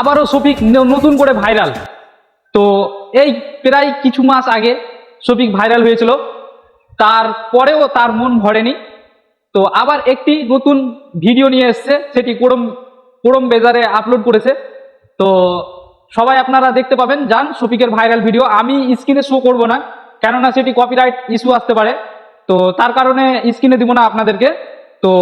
আবারও শফিক নতুন করে ভাইরাল। তো এই প্রায় কিছু মাস আগে শফিক ভাইরাল হয়েছিল। তারপরেও তার মন ভরেনি। তো আবার একটি নতুন ভিডিও নিয়ে এসেছে, সেটি কোরম কোরম বেজারে আপলোড করেছে। তো সবাই আপনারা দেখতে পাবেন, যান শফিকের ভাইরাল ভিডিও। আমি স্ক্রিনে শো করব না, কেননা সেটি কপিরাইট ইস্যু আসতে পারে। তো তার কারণে স্ক্রিনে দিব না আপনাদেরকে। তো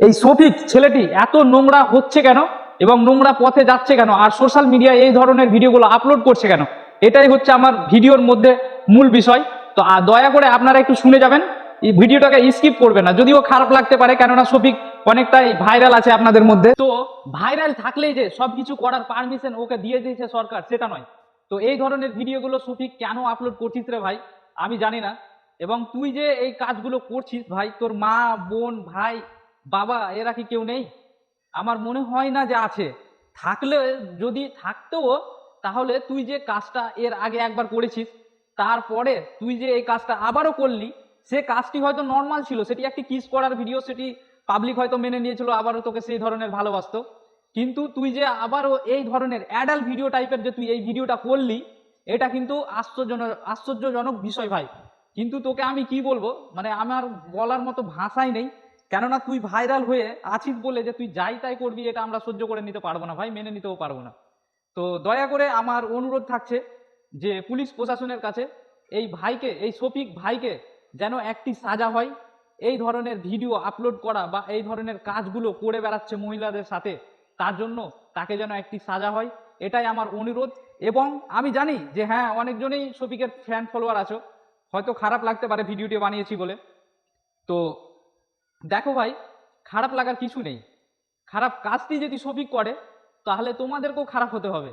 এই শফিক ছেলেটি এত নোংরা হচ্ছে কেন? এবং নোংরা পথে যাচ্ছে কেন? আর সোশ্যাল মিডিয়ায় এই ধরনের ভিডিওগুলো আপলোড করছে কেন? এটাই হচ্ছে আমার ভিডিওর মধ্যে মূল বিষয়। তো দয়া করে আপনারা একটু শুনে যাবেন। এই ভিডিওটাকে স্কিপ করবেন না। যদিও খারাপ লাগতে পারে, কেননা শফিক অনেকটাই ভাইরাল আছে আপনাদের মধ্যে। তো ভাইরাল থাকলেই যে সবকিছু করার পারমিশন ওকে দিয়ে দিয়েছে সরকার, সেটা নয়। তো, এই ধরনের ভিডিওগুলো শফিক কেন আপলোড করছিস রে ভাই? আমি জানি না। এবং তুই যে এই কাজগুলো করছিস ভাই, তোর মা, বোন, ভাই, বাবা, এরা কি কেউ নেই? আমার মনে হয় না যে আছে। থাকলে, যদি থাকতেও, তাহলে তুই যে কাজটা এর আগে একবার করেছিস, তারপরে তুই যে এই কাজটা আবারও করলি, সে কাজটি হয়তো নর্মাল ছিল। সেটি একটি কিস করার ভিডিও সেটি পাবলিক হয়তো মেনে নিয়েছিল, আবারও তোকে সেই ধরনের ভালোবাসতো। কিন্তু তুই যে আবারও এই ধরনের অ্যাডাল ভিডিও টাইপের যে তুই এই ভিডিওটা করলি, এটা কিন্তু আশ্চর্যজনক আশ্চর্যজনক বিষয় ভাই। কিন্তু তোকে আমি কি বলব? মানে আমার বলার মতো ভাষাই নেই। কেননা তুই ভাইরাল হয়ে আছিস বলে যে তুই যাই তাই করবি, এটা আমরা সহ্য করে নিতে পারব না ভাই, মেনে নিতেও পারব না। তো দয়া করে আমার অনুরোধ থাকছে যে পুলিশ প্রশাসনের কাছে এই ভাইকে, এই শফিক ভাইকে যেন একটি সাজা হয়, এই ধরনের ভিডিও আপলোড করা বা এই ধরনের কাজগুলো করে বেড়াচ্ছে মহিলাদের সাথে, তার জন্য তাকে যেন একটি সাজা হয়, এটাই আমার অনুরোধ। এবং আমি জানি যে হ্যাঁ অনেকজনেই শফিকের ফ্যান ফলোয়ার আছো, হয়তো খারাপ লাগতে পারে ভিডিওটি বানিয়েছি বলে। তো দেখো ভাই, খারাপ লাগার কিছু নেই। খারাপ কাজটি যদি শফিক করে, তাহলে তোমাদেরকেও খারাপ হতে হবে।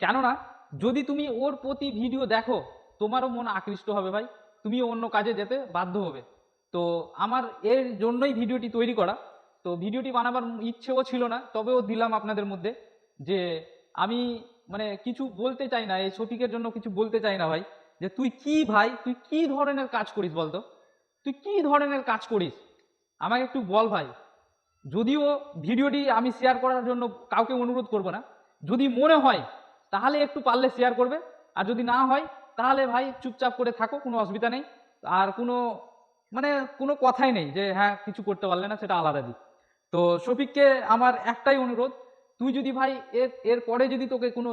কেননা, যদি তুমি ওর প্রতি ভিডিও দেখো, তোমারও মন আকৃষ্ট হবে ভাই। তুমিও অন্য কাজে যেতে বাধ্য হবে। তো আমার এর জন্যই ভিডিওটি তৈরি করা। তো ভিডিওটি বানাবার ইচ্ছেও ছিল না, তবেও দিলাম আপনাদের মধ্যে যে আমি মানে কিছু বলতে চাই না, এই শফিকের জন্য কিছু বলতে চাই না ভাই। যে তুই কি ভাই, তুই কি ধরনের কাজ করিস বলতো? তুই কি ধরনের কাজ করিস? আমাকে একটু বল ভাই। যদিও ভিডিওটি আমি শেয়ার করার জন্য কাউকে অনুরোধ করব না, যদি মনে হয় তাহলে একটু পারলে শেয়ার করবে, আর যদি না হয় তাহলে ভাই চুপচাপ করে থাকো, কোনো অসুবিধা নেই। আর কোনো মানে কোনো কথাই নেই যে হ্যাঁ কিছু করতে পারলে না, সেটা আলাদা দিক। তো শফিককে আমার একটাই অনুরোধ, তুই যদি ভাই এর এর পরে যদি তোকে কোনো,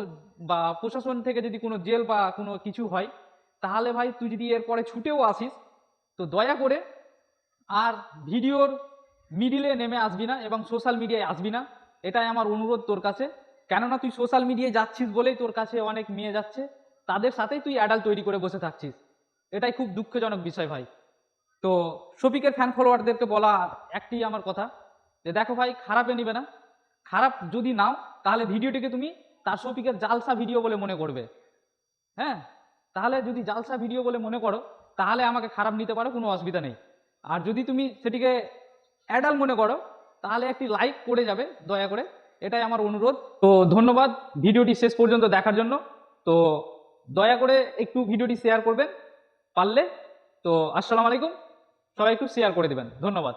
বা প্রশাসন থেকে যদি কোনো জেল বা কোনো কিছু হয়, তাহলে ভাই তুই যদি এর পরে ছুটেও আসিস, তো দয়া করে আর ভিডিওর মিডিলে নেমে আসবি না এবং সোশ্যাল মিডিয়ায় আসবি না, এটাই আমার অনুরোধ তোর কাছে। কেননা তুই সোশ্যাল মিডিয়ায় যাচ্ছিস বলেই তোর কাছে অনেক মেয়ে যাচ্ছে, তাদের সাথেই তুই অ্যাডাল তৈরি করে বসে থাকছিস। এটাই খুব দুঃখজনক বিষয় ভাই। তো শফিকের ফ্যান ফলোয়ারদেরকে বলা একটি আমার কথা, যে দেখো ভাই, খারাপে নিবে না। খারাপ যদি নাও, তাহলে ভিডিওটিকে তুমি তার শফিকের জালসা ভিডিও বলে মনে করবে। হ্যাঁ? তাহলে যদি জালসা ভিডিও বলে মনে করো, তাহলে আমাকে খারাপ নিতে পারো, কোনো অসুবিধা নেই। আর যদি তুমি সেটিকে অ্যাডাল মনে করো, তাহলে একটি লাইক করে যাবে, দয়া করে। এটাই আমার অনুরোধ। তো ধন্যবাদ ভিডিওটি শেষ পর্যন্ত দেখার জন্য। তো দয়া করে একটু ভিডিওটি শেয়ার করবেন, পারলে। তো আসসালামু আলাইকুম। সবাই একটু শেয়ার করে দেবেন। ধন্যবাদ।